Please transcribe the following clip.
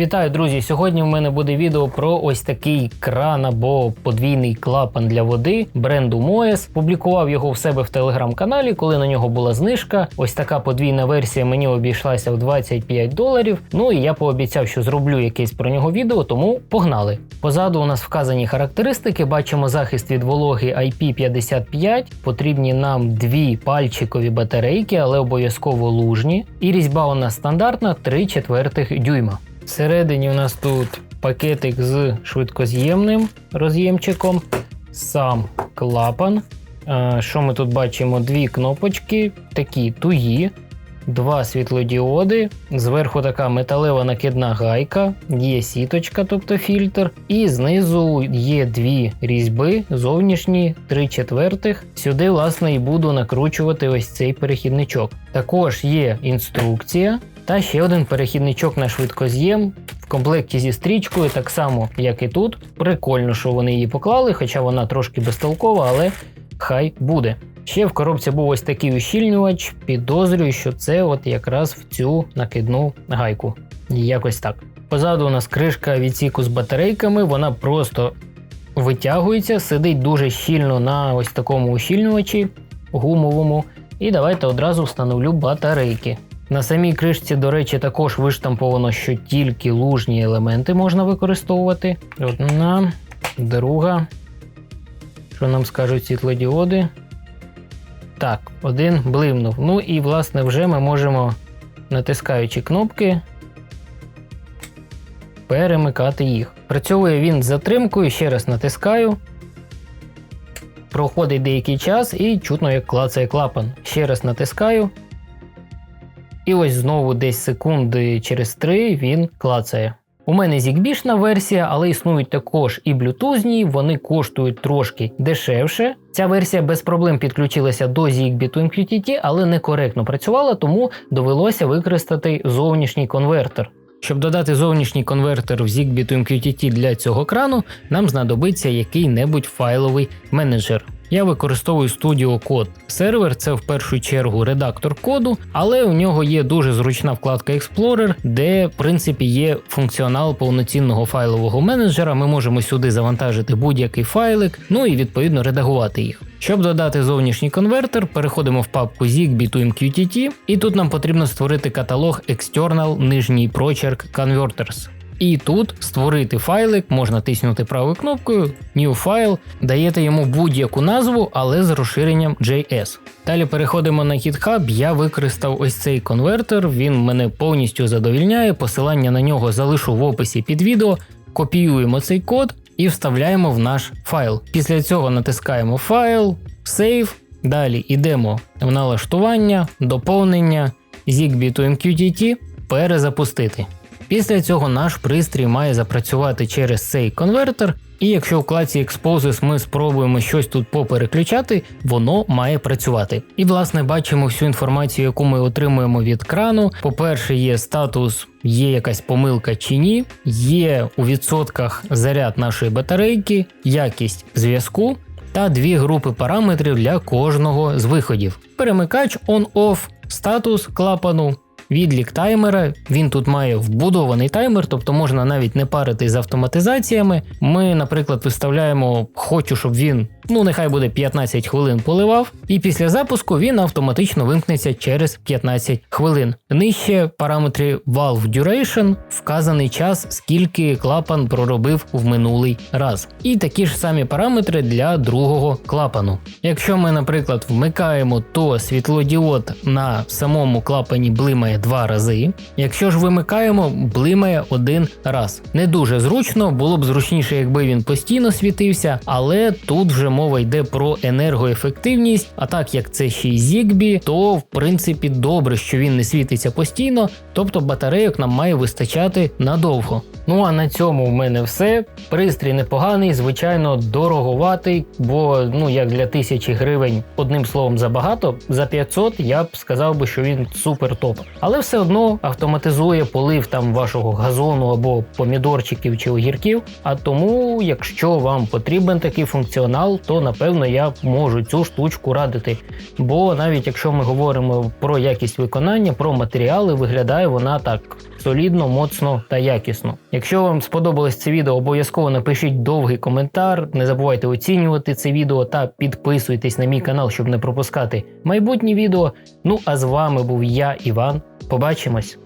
Вітаю, друзі! Сьогодні в мене буде відео про ось такий кран або подвійний клапан для води бренду Moes. Публікував його в себе в телеграм-каналі, коли на нього була знижка. Ось така подвійна версія мені обійшлася в 25 доларів. Ну і я пообіцяв, що зроблю якесь про нього відео, тому погнали. Позаду у нас вказані характеристики. Бачимо захист від вологи IP55. Потрібні нам дві пальчикові батарейки, але обов'язково лужні. І різьба у нас стандартна 3 четвертих дюйма. Всередині у нас тут пакетик з швидкоз'ємним роз'ємчиком, сам клапан. Е, Що ми тут бачимо? Дві кнопочки, такі туї, два світлодіоди, зверху така металева накидна гайка, є сіточка, тобто фільтр, і знизу є дві різьби, зовнішні, три четвертих. Сюди, власне, і буду накручувати ось цей перехідничок. Також є інструкція. Та ще один перехідничок на швидкоз'єм в комплекті зі стрічкою, так само, як і тут. Прикольно, що вони її поклали, хоча вона трошки безтолкова, але хай буде. Ще в коробці був ось такий ущільнювач. Підозрюю, що це от якраз в цю накидну гайку. Якось так. Позаду у нас кришка відсіку з батарейками, вона просто витягується, сидить дуже щільно на ось такому ущільнювачі гумовому. І давайте одразу встановлю батарейки. На самій кришці, до речі, також виштамповано, що тільки лужні елементи можна використовувати. Одна, друга. Що нам скажуть світлодіоди? Так, один блимнув. Ну і, власне, вже ми можемо, натискаючи кнопки, перемикати їх. Працює він з затримкою, ще раз натискаю. Проходить деякий час і чутно, як клацає клапан. Ще раз натискаю. І ось знову десь секунди через три він клацає. У мене зігбішна версія, але існують також і блютузні, вони коштують трошки дешевше. Ця версія без проблем підключилася до Zigbee to MQTT, але некоректно працювала, тому довелося використати зовнішній конвертер. Щоб додати зовнішній конвертер в Zigbee to MQTT для цього крану, нам знадобиться який-небудь файловий менеджер. Я використовую Studio Code. Сервер це в першу чергу редактор коду, але у нього є дуже зручна вкладка Explorer, де в принципі є функціонал повноцінного файлового менеджера. Ми можемо сюди завантажити будь-який файлик, ну і відповідно редагувати їх. Щоб додати зовнішній конвертер, переходимо в папку Zigbee to MQTT, і тут нам потрібно створити каталог External нижній прочерк Converters. І тут створити файлик, можна тиснути правою кнопкою, New File, даєте йому будь-яку назву, але з розширенням JS. Далі переходимо на GitHub, я використав ось цей конвертер, він мене повністю задовільняє, посилання на нього залишу в описі під відео, копіюємо цей код і вставляємо в наш файл. Після цього натискаємо файл, Save, далі йдемо в налаштування, доповнення, Zigbee to MQTT, перезапустити. Після цього наш пристрій має запрацювати через цей конвертер, і якщо в клаці Exposes ми спробуємо щось тут попереключати, воно має працювати. І власне бачимо всю інформацію, яку ми отримуємо від крану. По-перше, є статус, є якась помилка чи ні, є у відсотках заряд нашої батарейки, якість зв'язку. Та дві групи параметрів для кожного з виходів: перемикач on-off, статус клапану, Відлік таймера, він тут має вбудований таймер, тобто можна навіть не парити з автоматизаціями. Ми, наприклад, виставляємо, хочу, щоб він, ну нехай буде 15 хвилин поливав, і після запуску він автоматично вимкнеться через 15 хвилин. Нижче параметри Valve Duration, вказаний час, скільки клапан проробив в минулий раз. І такі ж самі параметри для другого клапану. Якщо ми, наприклад, вмикаємо, то світлодіод на самому клапані два рази. Якщо ж вимикаємо, блимає один раз. Не дуже зручно, було б зручніше, якби він постійно світився, але тут вже мова йде про енергоефективність. А так як це ще й Zigbee, то в принципі добре, що він не світиться постійно, тобто батарейок нам має вистачати надовго. Ну а на цьому в мене все. Пристрій непоганий, звичайно, дороговатий, бо ну як для тисячі гривень, одним словом, забагато. За 500 я б сказав би, що він супер топ. Але все одно автоматизує полив там вашого газону або помідорчиків чи огірків. А тому, якщо вам потрібен такий функціонал, то напевно я можу цю штучку радити. Бо навіть якщо ми говоримо про якість виконання, про матеріали, виглядає вона так солідно, моцно та якісно. Якщо вам сподобалось це відео, обов'язково напишіть довгий коментар. Не забувайте оцінювати це відео та підписуйтесь на мій канал, щоб не пропускати майбутні відео. Ну а з вами був я, Іван. Побачимось!